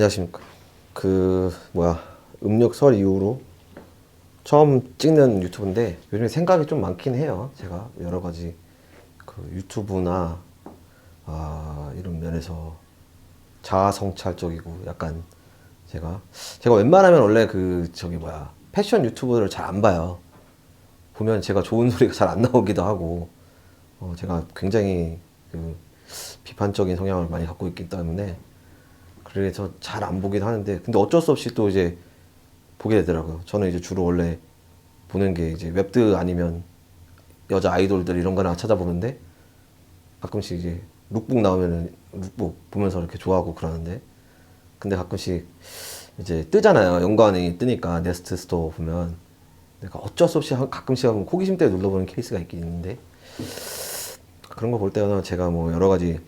안녕하십니까. 그 뭐야 음력 설 이후로 처음 찍는 유튜브인데 요즘에 생각이 좀 많긴 해요. 제가 여러 가지 그 유튜브나 아, 이런 면에서 자아 성찰적이고 약간 제가 제가 웬만하면 원래 그 저기 뭐야 패션 유튜브를 잘 안 봐요. 보면 제가 좋은 소리가 잘 안 나오기도 하고 어, 제가 굉장히 그 비판적인 성향을 많이 갖고 있기 때문에 그래서 잘 안 보긴 하는데 근데 어쩔 수 없이 또 이제 보게 되더라고요. 저는 이제 주로 원래 보는 게 이제 웹드 아니면 여자 아이돌들 이런 거나 찾아보는데 가끔씩 이제 룩북 나오면은 룩북 보면서 이렇게 좋아하고 그러는데 근데 가끔씩 이제 뜨잖아요. 연관이 뜨니까 네스트 스토어 보면 내가 어쩔 수 없이 한- 가끔씩 하면 호기심 때문에 눌러보는 케이스가 있긴 있는데 그런 거 볼 때는 제가 뭐 여러 가지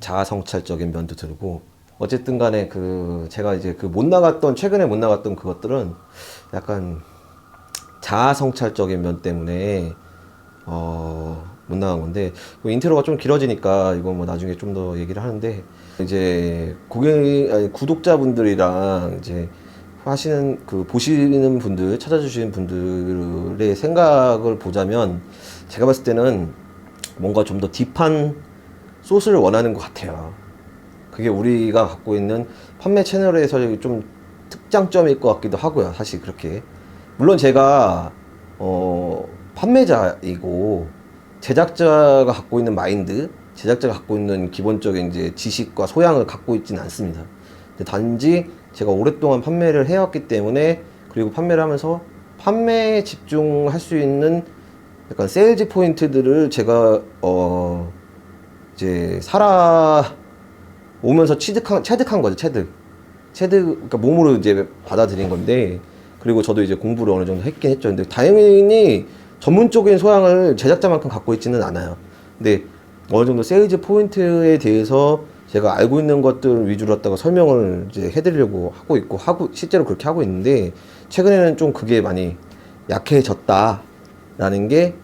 자아 성찰적인 면도 들고 어쨌든 간에 그 제가 이제 그 못 나갔던 최근에 못 나갔던 그것들은 약간 자아 성찰적인 면 때문에 어 못 나간 건데 이 인트로가 좀 길어지니까 이거 뭐 나중에 좀 더 얘기를 하는데 이제 고객 아니 구독자분들이랑 이제 하시는 그 보시는 분들 찾아주시는 분들의 생각을 보자면 제가 봤을 때는 뭔가 좀 더 딥한 소스를 원하는 것 같아요. 그게 우리가 갖고 있는 판매 채널에서 좀 특장점일 것 같기도 하고요. 사실 그렇게. 물론 제가, 어, 판매자이고, 제작자가 갖고 있는 마인드, 제작자가 갖고 있는 기본적인 이제 지식과 소양을 갖고 있지는 않습니다. 단지 제가 오랫동안 판매를 해왔기 때문에, 그리고 판매를 하면서 판매에 집중할 수 있는 약간 세일즈 포인트들을 제가, 어, 이제 살아 오면서 취득한 체득한 거죠 체득. 체득 그러니까 몸으로 이제 받아들인 건데 그리고 저도 이제 공부를 어느 정도 했긴 했죠. 근데 다행히 전문적인 소양을 제작자만큼 갖고 있지는 않아요. 근데 어느 정도 세일즈 포인트에 대해서 제가 알고 있는 것들 위주로 갖다가 설명을 이제 해드리려고 하고 있고 하고 실제로 그렇게 하고 있는데 최근에는 좀 그게 많이 약해졌다라는 게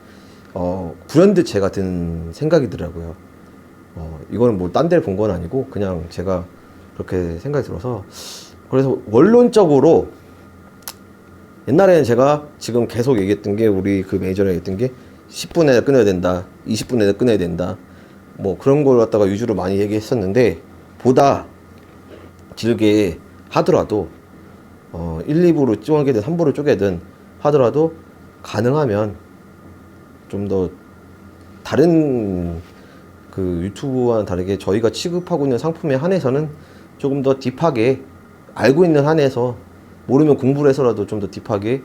어, 불현듯 제가 든 생각이더라고요. 어, 이거는 뭐 딴 데를 본 건 아니고 그냥 제가 그렇게 생각이 들어서 그래서 원론적으로 옛날에는 제가 지금 계속 얘기했던 게 우리 그 매니저랑 얘기했던 게 10분에 끊어야 된다, 20분에 끊어야 된다, 뭐 그런 걸 갖다가 위주로 많이 얘기했었는데 보다 길게 하더라도 어, 1, 2부로 쪼개든 3부로 쪼개든 하더라도 가능하면 좀 더 다른 그 유튜브와는 다르게 저희가 취급하고 있는 상품에 한해서는 조금 더 딥하게 알고 있는 한에서 모르면 공부를 해서라도 좀 더 딥하게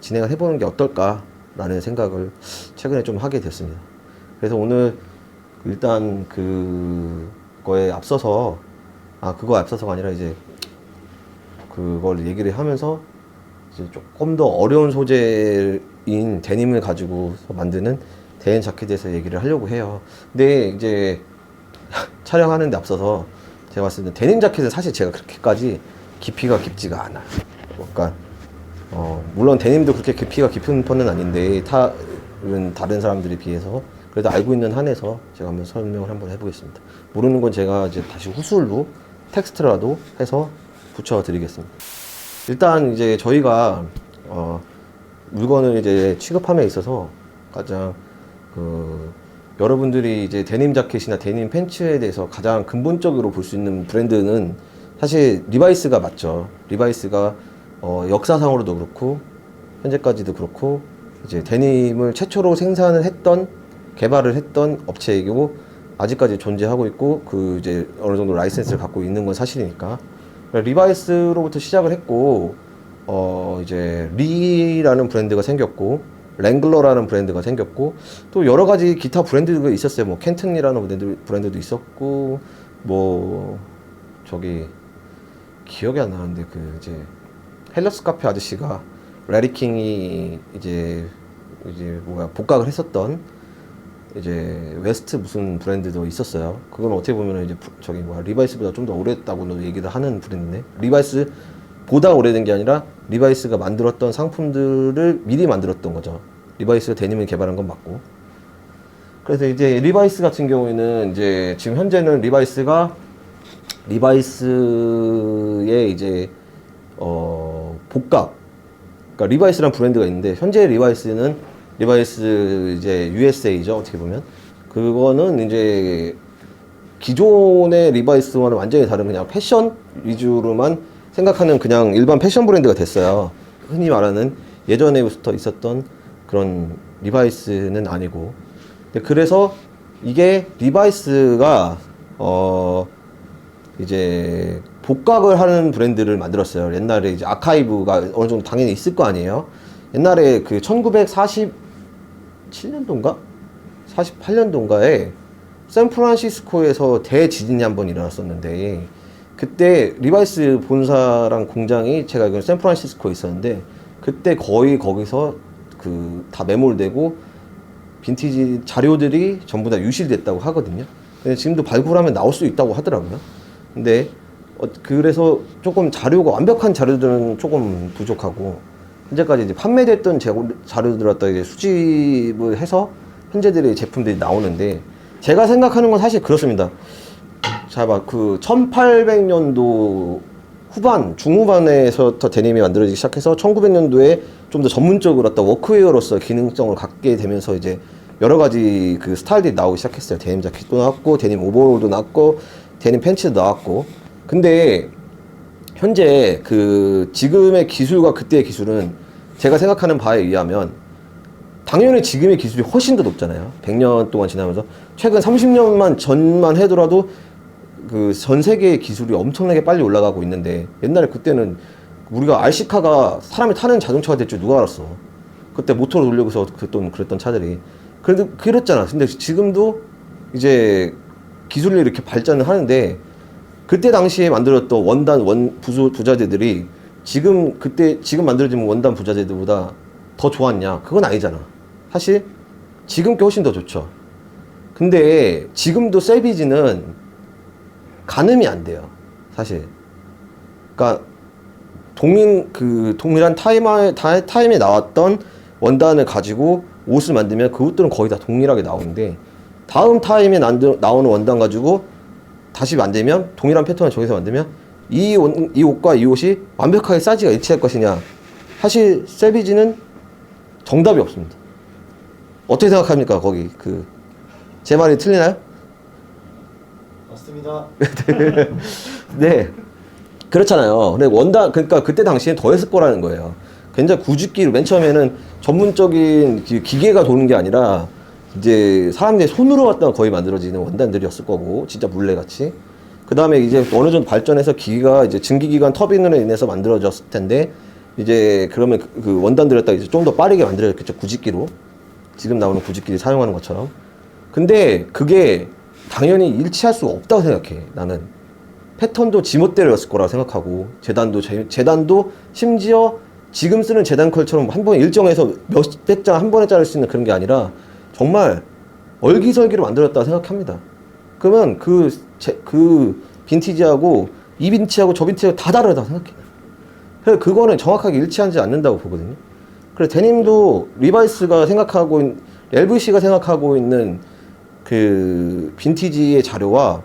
진행을 해보는 게 어떨까라는 생각을 최근에 좀 하게 됐습니다. 그래서 오늘 일단 그거에 앞서서 아 그거 앞서서가 아니라 이제 그걸 얘기를 하면서 이제 조금 더 어려운 소재인 데님을 가지고 만드는 대인 자켓에 대해서 얘기를 하려고 해요. 근데 이제 촬영하는 데 앞서서 제가 봤을 때 데님 자켓은 사실 제가 그렇게까지 깊이가 깊지가 않아요. 그러니까 어, 물론 데님도 그렇게 깊이가 깊은 편은 아닌데 다른 다른 사람들에 비해서 그래도 알고 있는 한에서 제가 한번 설명을 한번 해보겠습니다. 모르는 건 제가 이제 다시 후술로 텍스트라도 해서 붙여드리겠습니다. 일단 이제 저희가 어, 물건을 이제 취급함에 있어서 가장 그 여러분들이 이제 데님 자켓이나 데님 팬츠에 대해서 가장 근본적으로 볼 수 있는 브랜드는 사실 리바이스가 맞죠. 리바이스가 어, 역사상으로도 그렇고 현재까지도 그렇고 이제 데님을 최초로 생산을 했던 개발을 했던 업체이고 아직까지 존재하고 있고 그 이제 어느 정도 라이센스를 갖고 있는 건 사실이니까 리바이스로부터 시작을 했고 어 이제 리라는 브랜드가 생겼고 랭글러라는 브랜드가 생겼고 또 여러 가지 기타 브랜드가 있었어요. 뭐 켄튼이라는 브랜드 브랜드도 있었고 뭐 저기 기억이 안 나는데 그 이제 헬러스 카페 아저씨가 레리킹이 이제 이제 뭐야 복각을 했었던 이제 웨스트 무슨 브랜드도 있었어요. 그건 어떻게 보면 이제 부- 저기 뭐야 리바이스보다 좀 더 오래됐다고도 얘기를 하는 브랜드네. 리바이스 보다 오래된 게 아니라 리바이스가 만들었던 상품들을 미리 만들었던 거죠. 리바이스가 데님을 개발한 건 맞고. 그래서 이제 리바이스 같은 경우에는 이제 지금 현재는 리바이스가 리바이스의 이제 어 복각 그러니까 리바이스란 브랜드가 있는데 현재 리바이스는 리바이스 이제 USA죠 어떻게 보면 그거는 이제 기존의 리바이스와는 완전히 다른 그냥 패션 위주로만 생각하는 그냥 일반 패션 브랜드가 됐어요. 흔히 말하는 예전에부터 있었던 그런 리바이스는 아니고. 근데 그래서 이게 리바이스가 어 이제 복각을 하는 브랜드를 만들었어요. 옛날에 이제 아카이브가 어느 정도 당연히 있을 거 아니에요. 옛날에 그 1947년도인가? 48년도인가에 샌프란시스코에서 대지진이 한 번 일어났었는데 그때 리바이스 본사랑 공장이 제가 알기로는 샌프란시스코에 있었는데 그때 거의 거기서 그 다 매몰되고 빈티지 자료들이 전부 다 유실됐다고 하거든요. 근데 지금도 발굴하면 나올 수 있다고 하더라고요. 근데 어, 그래서 조금 자료가 완벽한 자료들은 조금 부족하고 현재까지 이제 판매됐던 재고, 자료들을 갖다 수집을 해서 현재들의 제품들이 나오는데 제가 생각하는 건 사실 그렇습니다. 자, 봐, 그 1800년도 후반, 중후반에서부터 데님이 만들어지기 시작해서 1900년도에 좀 더 전문적으로 어떤 워크웨어로서 기능성을 갖게 되면서 이제 여러 가지 그 스타일들이 나오기 시작했어요. 데님 자켓도 나왔고, 데님 오버롤도 나왔고, 데님 팬츠도 나왔고. 근데 현재 그 지금의 기술과 그때의 기술은 제가 생각하는 바에 의하면 당연히 지금의 기술이 훨씬 더 높잖아요. 100년 동안 지나면서 최근 30년만 전만 해더라도 그 전 세계의 기술이 엄청나게 빨리 올라가고 있는데 옛날에 그때는 우리가 RC카가 사람이 타는 자동차가 될 줄 누가 알았어. 그때 모터를 돌려서 그랬던 그랬던 차들이 그래도 그랬잖아. 근데 지금도 이제 기술이 이렇게 발전을 하는데 그때 당시에 만들었던 원단 원 부수 부자재들이 지금 그때 지금 만들어진 원단 부자재들보다 더 좋았냐? 그건 아니잖아. 사실 지금 게 훨씬 더 좋죠. 근데 지금도 세비지는 가늠이 안 돼요. 사실. 그러니까 동일 그 동일한 타임에 타- 타임에 나왔던 원단을 가지고 옷을 만들면 그 옷들은 거의 다 동일하게 나오는데 다음 타임에 난드- 나오는 원단 가지고 다시 만들면 동일한 패턴을 정해서 만들면 이, 옷, 이 옷과 이 옷이 완벽하게 사이즈가 일치할 것이냐 사실 세비지는 정답이 없습니다. 어떻게 생각합니까 거기 그 제 말이 틀리나요? 네. 그렇잖아요. 근데 원단, 그러니까 그때 당시엔 더 했을 거라는 거예요. 굉장히 구직기로, 맨 처음에는 전문적인 기- 기계가 도는 게 아니라, 이제 사람들이 손으로 갖다가 거의 만들어지는 원단들이었을 거고, 진짜 물레같이. 그 다음에 이제 어느 정도 발전해서 기기가 이제 증기기관 터빈으로 인해서 만들어졌을 텐데, 이제 그러면 그- 그 원단들을 갖다가 이제 좀 더 빠르게 만들어졌겠죠. 구직기로. 지금 나오는 구직기를 사용하는 것처럼. 근데 그게 당연히 일치할 수가 없다고 생각해, 나는. 패턴도 지멋대로였을 거라고 생각하고 재단도 재, 재단도 심지어 지금 쓰는 재단 컬처럼 한 번에 일정해서 몇백 장 한 번에 자를 수 있는 그런 게 아니라 정말 얼기설기로 만들었다고 생각합니다. 그러면 그, 제, 그 빈티지하고 이 빈티지하고 저 빈티지하고 다 다르다고 생각해요. 그래서 그거는 정확하게 일치하지 않는다고 보거든요. 그래서 데님도 리바이스가 생각하고 있, LVC가 생각하고 있는 그 빈티지의 자료와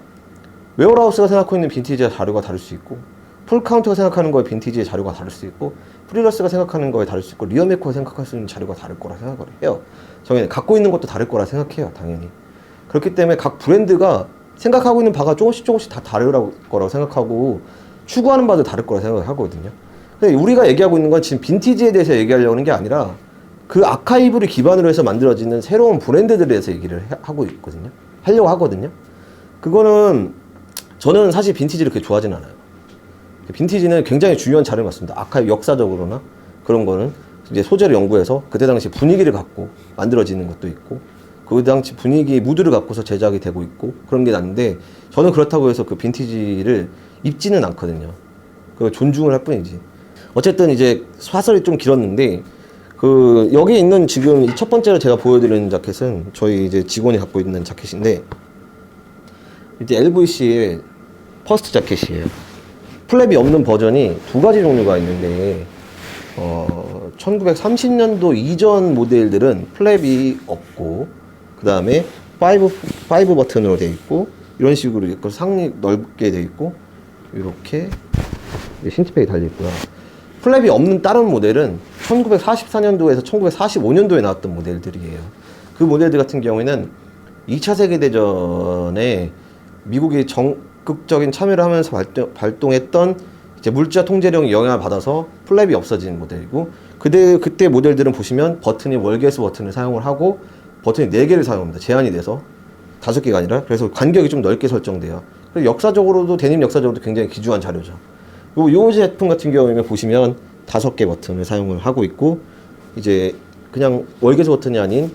웨어하우스가 생각하고 있는 빈티지의 자료가 다를 수 있고 풀카운트가 생각하는 거에 빈티지의 자료가 다를 수 있고 프리러스가 생각하는 거에 다를 수 있고 리어메코가 생각할 수 있는 자료가 다를 거라 생각을 해요. 저희는 갖고 있는 것도 다를 거라 생각해요. 당연히. 그렇기 때문에 각 브랜드가 생각하고 있는 바가 조금씩 조금씩 다 다를 거라고 생각하고 추구하는 바도 다를 거라 생각을 하거든요. 근데 우리가 얘기하고 있는 건 지금 빈티지에 대해서 얘기하려고 하는 게 아니라 그 아카이브를 기반으로 해서 만들어지는 새로운 브랜드들에 대해서 얘기를 해- 하고 있거든요. 하려고 하거든요. 그거는 저는 사실 빈티지를 그렇게 좋아하진 않아요. 빈티지는 굉장히 중요한 자료인 것 같습니다. 아카이브 역사적으로나 그런 거는 이제 소재를 연구해서 그때 당시 분위기를 갖고 만들어지는 것도 있고 그 당시 분위기 무드를 갖고서 제작이 되고 있고 그런 게 났는데 저는 그렇다고 해서 그 빈티지를 입지는 않거든요. 그 존중을 할 뿐이지. 어쨌든 이제 사설이 좀 길었는데 그 여기 있는 지금 이 첫 번째로 제가 보여드리는 자켓은 저희 이제 직원이 갖고 있는 자켓인데 이제 LVC의 퍼스트 자켓이에요. 플랩이 없는 버전이 두 가지 종류가 있는데 어 1930년도 이전 모델들은 플랩이 없고 그 다음에 5, 5 버튼으로 되어 있고 이런 식으로 이렇게 상이 넓게 돼 있고 이렇게 신치백이 달려 있고요. 플랩이 없는 다른 모델은 1944년도에서 1945년도에 나왔던 모델들이에요. 그 모델들 같은 경우에는 2차 세계대전에 미국이 적극적인 참여를 하면서 발동, 발동했던 이제 물자 통제령이 영향을 받아서 플랩이 없어진 모델이고 그때 그때 모델들은 보시면 버튼이 월계수 버튼을 사용을 하고 버튼이 4개를 사용합니다. 제한이 돼서 다섯 개가 아니라 그래서 간격이 좀 넓게 설정돼요. 그리고 역사적으로도 데님 역사적으로도 굉장히 기주한 자료죠. 요, 요 제품 같은 경우에는 보시면 다섯 개 버튼을 사용을 하고 있고 이제 그냥 월계수 버튼이 아닌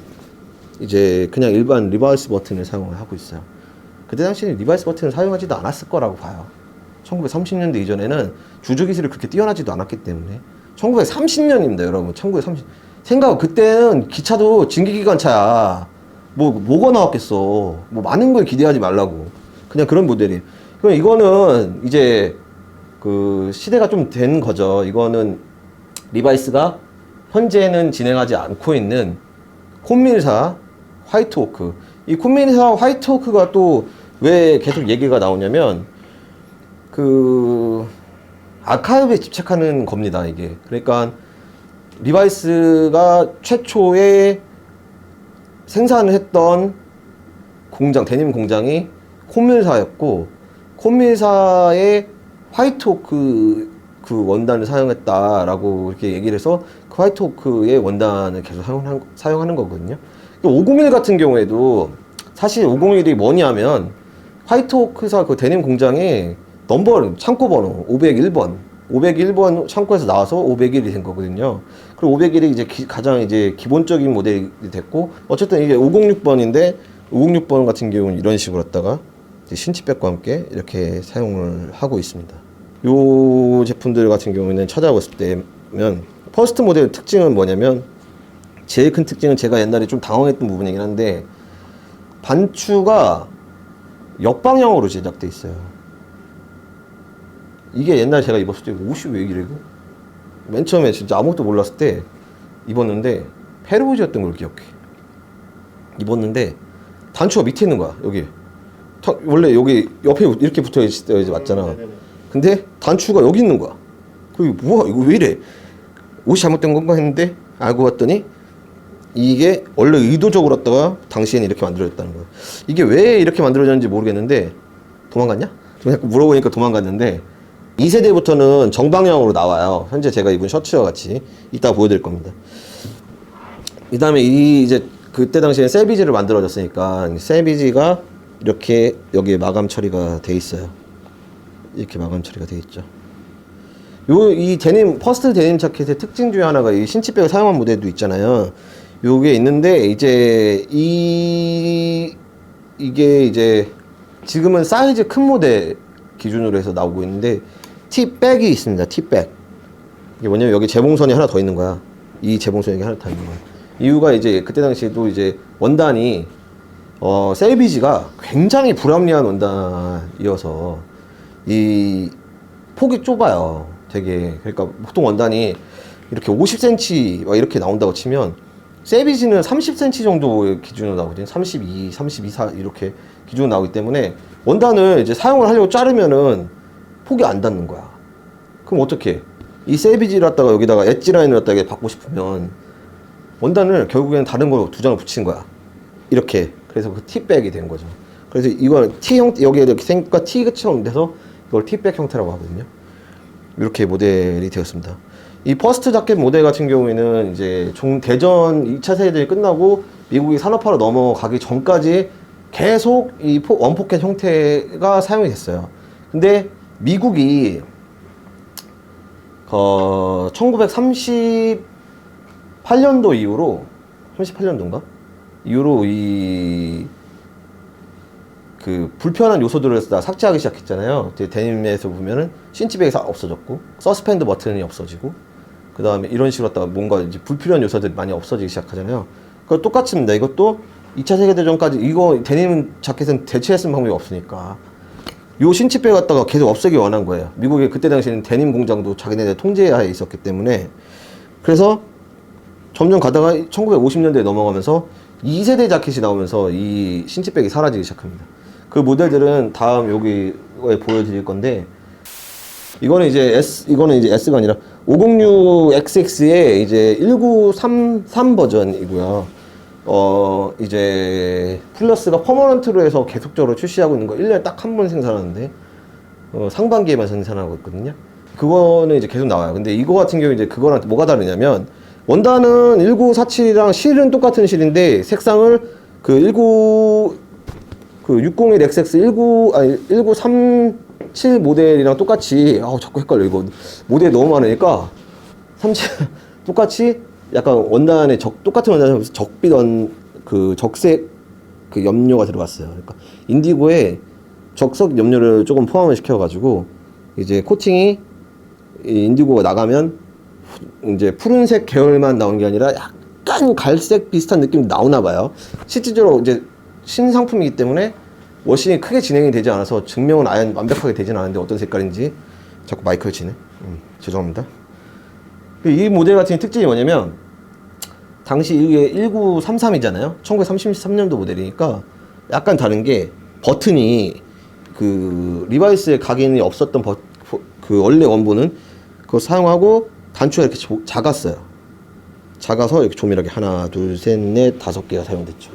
이제 그냥 일반 리버스 버튼을 사용을 하고 있어요. 그때 당시에는 리버스 버튼을 사용하지도 않았을 거라고 봐요. 1930년대 이전에는 주주 기술이 그렇게 뛰어나지도 않았기 때문에 1930년입니다, 여러분. 1930 생각 그때는 기차도 진기기관차야. 뭐 뭐가 나왔겠어. 뭐 많은 걸 기대하지 말라고. 그냥 그런 모델이. 그럼 이거는 이제 그 시대가 좀 된 거죠. 이거는 리바이스가 현재는 진행하지 않고 있는 콤밀사 화이트호크. 이 콤밀사 화이트호크가 또 왜 계속 얘기가 나오냐면 그 아카이브에 집착하는 겁니다, 이게. 그러니까 리바이스가 최초에 생산을 했던 공장, 데님 공장이 콤밀사였고, 콤밀사의 화이트 호크 그 원단을 사용했다라고 이렇게 얘기를 해서 그 화이트 호크의 원단을 계속 사용한, 사용하는 거거든요. 501 같은 경우에도 사실 501이 뭐냐면 화이트 호크사 그 데님 공장에 넘버 창고 번호 501번 501번 창고에서 나와서 501이 된 거거든요. 그리고 501이 이제 기- 가장 이제 기본적인 모델이 됐고 어쨌든 이게 506번인데 506번 같은 경우는 이런 식으로 했다가 신치백과 함께 이렇게 사용을 하고 있습니다. 요 제품들 같은 경우에는 찾아봤을 때면 퍼스트 모델 특징은 뭐냐면 제일 큰 특징은 제가 옛날에 좀 당황했던 부분이긴 한데 반추가 역방향으로 제작돼 있어요. 이게 옛날 제가 입었을 때 옷이 왜 이래 이거? 맨 처음에 진짜 아무것도 몰랐을 때 입었는데 페루지였던 걸 기억해. 입었는데 단추가 밑에 있는 거야 여기. 타- 원래 여기 옆에 이렇게 붙어 있어야지 맞잖아. 근데 단추가 여기 있는 거야. 그게 뭐야 이거 왜 이래? 옷이 잘못된 건가 했는데 알고 봤더니 이게 원래 의도적으로 했다가 당시에는 이렇게 만들어졌다는 거야. 이게 왜 이렇게 만들어졌는지 모르겠는데 도망갔냐? 그냥 물어보니까 도망갔는데 2세대부터는 정방향으로 나와요. 현재 제가 입은 셔츠와 같이 이따 보여드릴 겁니다. 그 다음에 이 이제 그때 당시에 셀비지를 만들어졌으니까 셀비지가 이렇게 여기에 마감 처리가 돼 있어요. 이렇게 마감 처리가 돼 있죠. 요 이 데님 퍼스트 데님 자켓의 특징 중에 하나가 이 신치백을 사용한 모델도 있잖아요. 요게 있는데 이제 이 이게 이제 지금은 사이즈 큰 모델 기준으로 해서 나오고 있는데 티백이 있습니다. 티백. 이게 뭐냐면 여기 재봉선이 하나 더 있는 거야. 이 재봉선이 하나 더 있는 거야. 이유가 이제 그때 당시에도 이제 원단이 어 셀비지가 굉장히 불합리한 원단이어서 이 폭이 좁아요. 되게 그러니까 보통 원단이 이렇게 50cm 막 이렇게 나온다고 치면 세비지는 30cm 정도 기준으로 나오거든요. 32, 32, 4 이렇게 기준으로 나오기 때문에 원단을 이제 사용을 하려고 자르면은 폭이 안 닿는 거야. 그럼 어떻게? 이 세비지를 갖다가 여기다가 엣지 라인을 갖다가 받고 싶으면 원단을 결국에는 다른 걸두 장을 붙인 거야. 이렇게. 그래서 그 티백이 된 거죠. 그래서 이걸 T 형 여기에 이렇게 생과 T처럼 돼서 이걸 티백 형태라고 하거든요. 이렇게 모델이 되었습니다. 이 퍼스트 자켓 모델 같은 경우에는 이제 종 대전 2차 세대전이 끝나고 미국이 산업화로 넘어가기 전까지 계속 이 포- 원포켓 형태가 사용이 됐어요. 근데 미국이 어, 1938년도 이후로 38년도인가? 이후로 이 그 불편한 요소들을 다 삭제하기 시작했잖아요. 데님에서 보면은 신치백이 다 없어졌고 서스펜드 버튼이 없어지고 그 다음에 이런 식으로 했다가 뭔가 이제 불필요한 요소들이 많이 없어지기 시작하잖아요. 그 똑같습니다. 이것도 2차 세계대전까지 이거 데님 자켓은 대체할 수 방법이 없으니까 요 신치백 갖다가 계속 없애기 원한 거예요. 미국의 그때 당시에는 데님 공장도 자기네들 통제하에 있었기 때문에 그래서 점점 가다가 1950년대에 넘어가면서 2세대 자켓이 나오면서 이 신치백이 사라지기 시작합니다. 그 모델들은 다음 여기에 보여드릴 건데 이거는 이제 S 이거는 이제 S가 아니라 506XX의 이제 1933 버전이고요. 어 이제 플러스가 퍼머넌트로 해서 계속적으로 출시하고 있는 거 1년에 딱 한 번 생산하는데 어, 상반기에만 생산하고 있거든요. 그거는 이제 계속 나와요. 근데 이거 같은 경우 이제 그거랑 뭐가 다르냐면 원단은 1947이랑 실은 똑같은 실인데 색상을 그 19, 그 601XX 19, 아니 1937 모델이랑 똑같이, 아우 자꾸 헷갈려 이거 모델이 너무 많으니까 37 똑같이 약간 원단에 적, 똑같은 원단에 적빛 원, 그 적색 그 염료가 들어갔어요. 그러니까 인디고에 적석 염료를 조금 포함을 시켜가지고 이제 코팅이 이 인디고가 나가면 이제 푸른색 계열만 나온 게 아니라 약간 갈색 비슷한 느낌이 나오나 봐요. 실질적으로 이제 신상품이기 때문에 워싱이 크게 진행이 되지 않아서 증명은 아예 완벽하게 되진 않았는데 어떤 색깔인지 자꾸 마이크를 치네. 음, 죄송합니다. 이 모델 같은 특징이 뭐냐면 당시 이게 1933이잖아요. 1933년도 모델이니까 약간 다른 게 버튼이 그 리바이스에 각인이 없었던 버, 버- 그 원래 원본은 그거 사용하고 단추가 이렇게 조- 작았어요. 작아서 이렇게 조밀하게 하나, 둘, 셋, 넷, 다섯 개가 사용됐죠.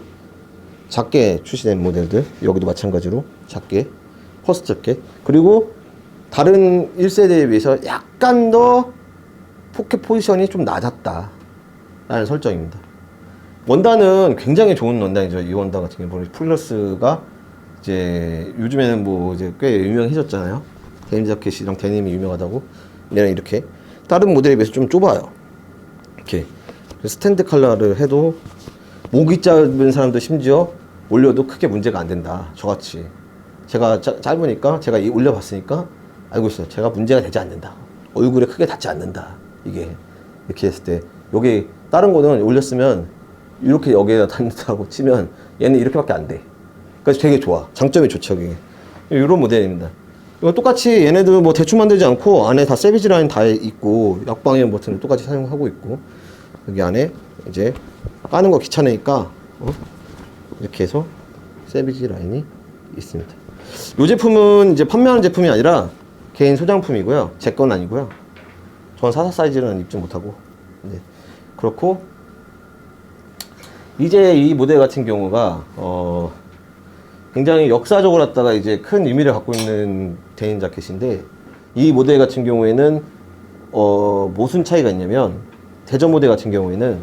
작게 출시된 모델들 여기도 마찬가지로 작게 퍼스트 자켓 그리고 다른 1세대에 비해서 약간 더 포켓 포지션이 좀 낮았다 라는 설정입니다. 원단은 굉장히 좋은 원단이죠. 이 원단 같은 경우는 플러스가 이제 요즘에는 뭐 이제 꽤 유명해졌잖아요. 데님 자켓이랑 데님이 유명하다고. 얘는 이렇게. 다른 모델에 비해서 좀 좁아요. 이렇게. 스탠드 컬러를 해도 목이 짧은 사람도 심지어 올려도 크게 문제가 안 된다. 저같이. 제가 짜- 짧으니까 제가 이 올려봤으니까 알고 있어요. 제가 문제가 되지 않는다. 얼굴에 크게 닿지 않는다. 이게 이렇게 했을 때 여기 다른 거는 올렸으면 이렇게 여기에다 닿는다고 치면 얘는 이렇게밖에 안 돼. 그래서 되게 좋아. 장점이 좋죠, 그게. 이런 모델입니다. 이거 똑같이 얘네들 뭐 대충 만들지 않고 안에 다 세비지 라인 다 있고 약방향 버튼을 똑같이 사용하고 있고 여기 안에 이제 까는 거 귀찮으니까 어? 이렇게 해서 세비지 라인이 있습니다. 이 제품은 이제 판매하는 제품이 아니라 개인 소장품이고요. 제 건 아니고요. 전 사사 사이즈는 입지 못하고 네. 그렇고 이제 이 모델 같은 경우가 어 굉장히 역사적으로 갖다가 이제 큰 의미를 갖고 있는 데님 자켓인데 이 모델 같은 경우에는 어 무슨 차이가 있냐면 대전 모델 같은 경우에는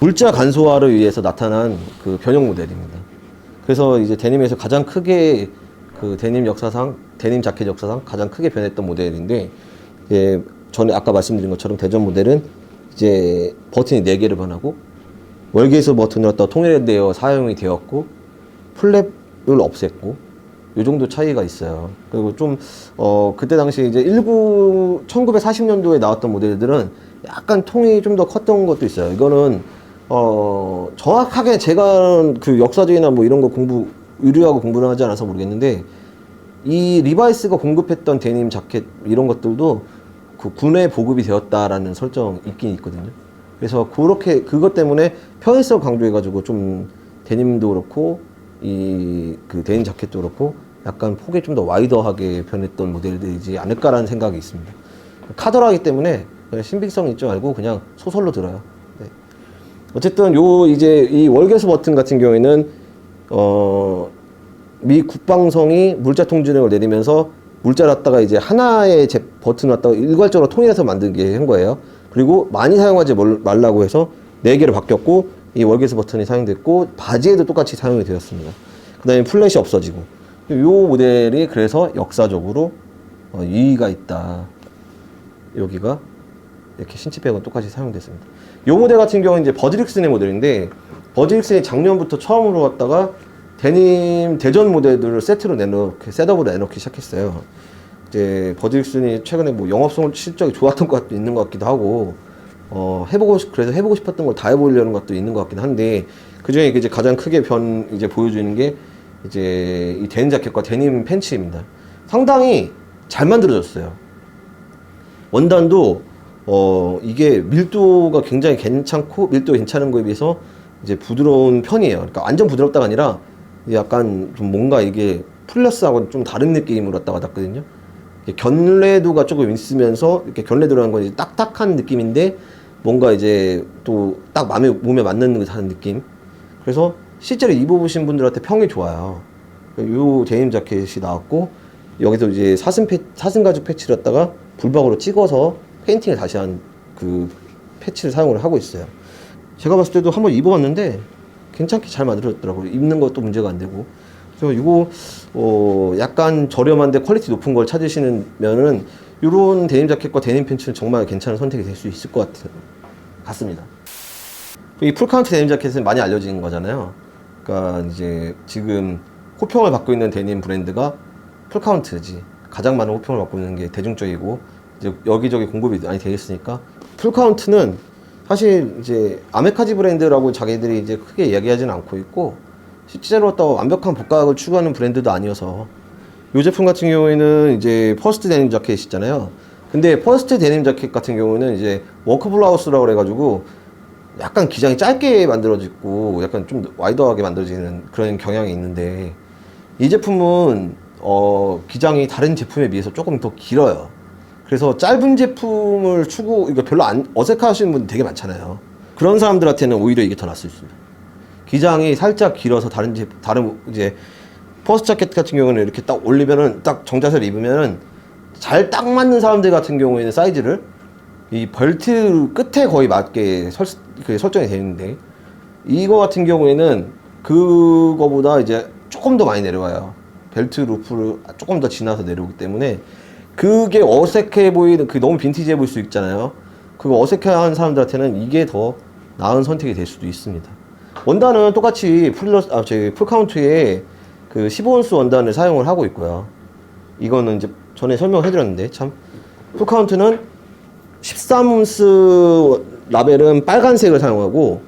물자 간소화를 위해서 나타난 그 변형 모델입니다. 그래서 이제 데님에서 가장 크게 그 데님 역사상 데님 자켓 역사상 가장 크게 변했던 모델인데 예, 전에 아까 말씀드린 것처럼 대전 모델은 이제 버튼이 4개를 변하고 월계수 버튼을 갖다 통일되어 사용이 되었고 플랩을 없앴고 요 정도 차이가 있어요. 그리고 좀, 어, 그때 당시 이제 19, 1940년도에 나왔던 모델들은 약간 통이 좀 더 컸던 것도 있어요. 이거는, 어, 정확하게 제가 그 역사적이나 뭐 이런 거 공부, 의류하고 공부를 하지 않아서 모르겠는데, 이 리바이스가 공급했던 데님 자켓 이런 것들도 그 군에 보급이 되었다라는 설정 있긴 있거든요. 그래서 그렇게 그것 때문에 편의성 강조해가지고 좀 데님도 그렇고 이 그 데님 자켓도 그렇고 약간 폭이 좀 더 와이더하게 변했던 모델들이지 않을까라는 생각이 있습니다. 카더라기 때문에 신빙성 있지 말고 그냥 소설로 들어요. 네. 어쨌든 요 이제 이 월계수 버튼 같은 경우에는 어. 미 국방성이 물자 통제령을 내리면서 물자를 갖다가 이제 하나의 제 버튼을 갖다가 일괄적으로 통일해서 만들게 한 거예요. 그리고 많이 사용하지 말- 말라고 해서 네 개로 바뀌었고 이 월계수 버튼이 사용됐고 바지에도 똑같이 사용이 되었습니다. 그다음에 플랫이 없어지고 이 모델이 그래서 역사적으로 어, 이의가 있다. 여기가 이렇게 신치 백은 똑같이 사용됐습니다. 이 모델 같은 경우는 이제 버즈릭슨의 모델인데 버즈릭슨이 작년부터 처음으로 왔다가 데님 대전 모델들을 세트로 내놓게 셋업으로 내놓기 시작했어요. 이제 버즈릭슨이 최근에 뭐 영업성 실적이 좋았던 것도 있는 것 같기도 하고 어 해보고 싶, 그래서 해보고 싶었던 걸 다 해보려는 것도 있는 것 같긴 한데 그 중에 이제 가장 크게 변 이제 보여주는 게 이제 이 데님 자켓과 데님 팬츠입니다. 상당히 잘 만들어졌어요. 원단도 어 이게 밀도가 굉장히 괜찮고 밀도 괜찮은 거에 비해서 이제 부드러운 편이에요. 그러니까 완전 부드럽다가 아니라 약간 좀 뭔가 이게 플러스하고는 좀 다른 느낌으로 갖다 받았거든요. 이게 견레도가 조금 있으면서 이렇게 견레도라는 건 이제 딱딱한 느낌인데 뭔가 이제 또 딱 마음에 몸에 맞는 듯한 느낌. 그래서 실제로 입어보신 분들한테 평이 좋아요. 요 데님 자켓이 나왔고 여기서 이제 사슴 패, 사슴 가죽 패치를 갖다가 불박으로 찍어서 페인팅을 다시 한 그 패치를 사용을 하고 있어요. 제가 봤을 때도 한번 입어봤는데 괜찮게 잘 만들어졌더라고요. 입는 것도 문제가 안 되고. 그래서 이거 어 약간 저렴한데 퀄리티 높은 걸 찾으시면은 이런 데님 자켓과 데님 팬츠는 정말 괜찮은 선택이 될 수 있을 것 같아요. 같습니다. 이 풀카운트 데님 자켓은 많이 알려진 거잖아요. 그러니까 이제 지금 호평을 받고 있는 데님 브랜드가 풀카운트지. 가장 많은 호평을 받고 있는 게 대중적이고 이제 여기저기 공급이 많이 되어 있으니까 풀카운트는 사실 이제 아메카지 브랜드라고 자기들이 이제 크게 이야기하지는 않고 있고 실제로 또 완벽한 복각을 추구하는 브랜드도 아니어서 이 제품 같은 경우에는 이제 퍼스트 데님 자켓 있잖아요. 근데 퍼스트 데님 자켓 같은 경우는 이제 워크 블라우스라고 그래가지고 약간 기장이 짧게 만들어지고 약간 좀 와이더하게 만들어지는 그런 경향이 있는데 이 제품은 어 기장이 다른 제품에 비해서 조금 더 길어요. 그래서 짧은 제품을 추구 이거 별로 안 어색하시는 분 되게 많잖아요. 그런 사람들한테는 오히려 이게 더 낫을 수 있습니다. 기장이 살짝 길어서 다른 제 다른 이제 퍼스트 자켓 같은 경우는 이렇게 딱 올리면은 딱 정자세를 입으면은 잘 딱 맞는 사람들 같은 경우에는 사이즈를 이 벨트 끝에 거의 맞게 설, 그 설정이 되어 있는데 이거 같은 경우에는 그거보다 이제 조금 더 많이 내려와요. 벨트 루프를 조금 더 지나서 내려오기 때문에 그게 어색해 보이는 그 너무 빈티지해 보일 수 있잖아요. 그거 어색해하는 사람들한테는 이게 더 나은 선택이 될 수도 있습니다. 원단은 똑같이 풀러스 아 저기 풀카운트에 그 15온스 원단을 사용을 하고 있고요. 이거는 이제 전에 설명해 드렸는데 참 풀카운트는 13온스 라벨은 빨간색을 사용하고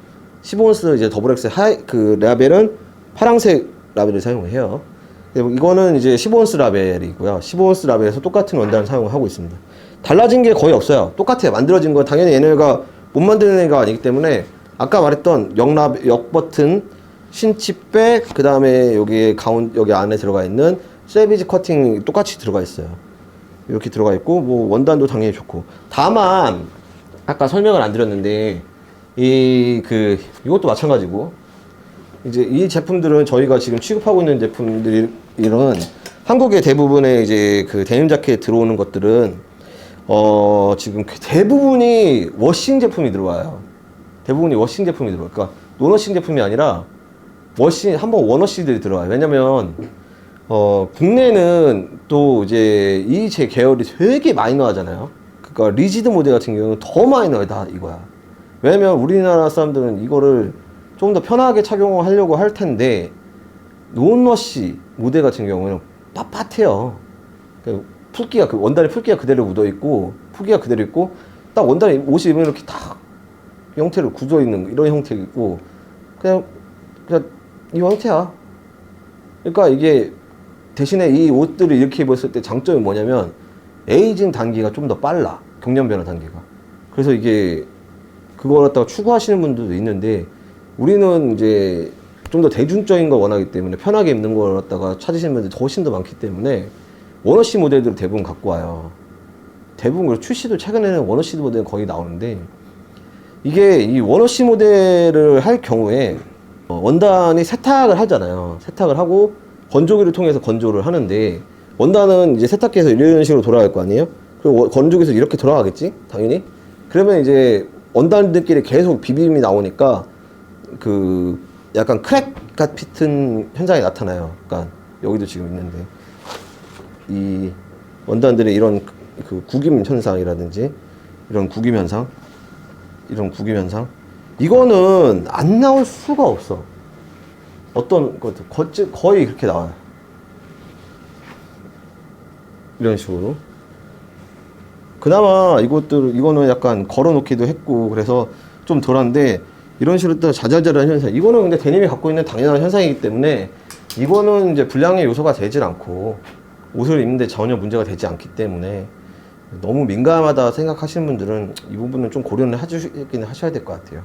15온스 이제 더블 엑스 하이 그 라벨은 파란색 라벨을 사용해요. 그리고 이거는 이제 15온스 라벨이고요. 15온스 라벨에서 똑같은 원단을 사용하고 있습니다. 달라진 게 거의 없어요. 똑같아요. 만들어진 건 당연히 얘네가 못 만드는 애가 아니기 때문에 아까 말했던 역라 역 버튼 신치백 그 다음에 여기 가운 여기 안에 들어가 있는 세비지 커팅 똑같이 들어가 있어요. 이렇게 들어가 있고 뭐 원단도 당연히 좋고 다만 아까 설명을 안 드렸는데 이 그 이것도 마찬가지고 이제 이 제품들은 저희가 지금 취급하고 있는 제품들이 이런 한국의 대부분의 이제 그 데님 자켓 들어오는 것들은 어 지금 대부분이 워싱 제품이 들어와요. 대부분이 워싱 제품이 들어와요. 그러니까 논워싱 제품이 아니라 워싱 한번 원워시들이 들어와요. 왜냐면 어 국내는 또 이제 이 제 계열이 되게 마이너하잖아요. 그러니까 리지드 모델 같은 경우는 더 마이너하다 이거야. 왜냐면 우리나라 사람들은 이거를 좀 더 편하게 착용하려고 할 텐데 논워시 모델 같은 경우는 빳빳해요. 그 풀기가 그 원단의 풀기가 그대로 묻어 있고 풀기가 그대로 있고 딱 원단이 옷이 이렇게 딱 형태로 굳어 있는 이런 형태이고 그냥 그냥 이 형태야. 그러니까 이게 대신에 이 옷들을 이렇게 입었을 때 장점이 뭐냐면 에이징 단계가 좀 더 빨라 경련 변화 단계가. 그래서 이게 그걸 갖다가 추구하시는 분들도 있는데 우리는 이제 좀 더 대중적인 걸 원하기 때문에 편하게 입는 걸 갖다가 찾으시는 분들이 훨씬 더 많기 때문에 원어시 모델들을 대부분 갖고 와요. 대부분 그리고 출시도 최근에는 원어시 모델은 거의 나오는데 이게 이 원어시 모델을 할 경우에 어, 원단이 세탁을 하잖아요. 세탁을 하고 건조기를 통해서 건조를 하는데 원단은 이제 세탁기에서 이런 식으로 돌아갈 거 아니에요? 그리고 원- 건조기에서 이렇게 돌아가겠지? 당연히. 그러면 이제 원단들끼리 계속 비빔이 나오니까 그 약간 크랙 같은 현상이 나타나요. 그러니까 여기도 지금 있는데 이 원단들의 이런 그- 그 구김 현상이라든지 이런 구김 현상 이런 구김 현상 이거는 안 나올 수가 없어. 어떤 것도 거의- 거의 그렇게 나와요. 이런 식으로. 그나마 이것들 이거는 약간 걸어놓기도 했고 그래서 좀 덜한데 이런 식으로 또 자잘자잘한 현상. 이거는 근데 데님이 갖고 있는 당연한 현상이기 때문에 이거는 이제 불량의 요소가 되질 않고 옷을 입는데 전혀 문제가 되지 않기 때문에 너무 민감하다 생각하시는 분들은 이 부분은 좀 고려를 해주시긴 하셔야 될 것 같아요.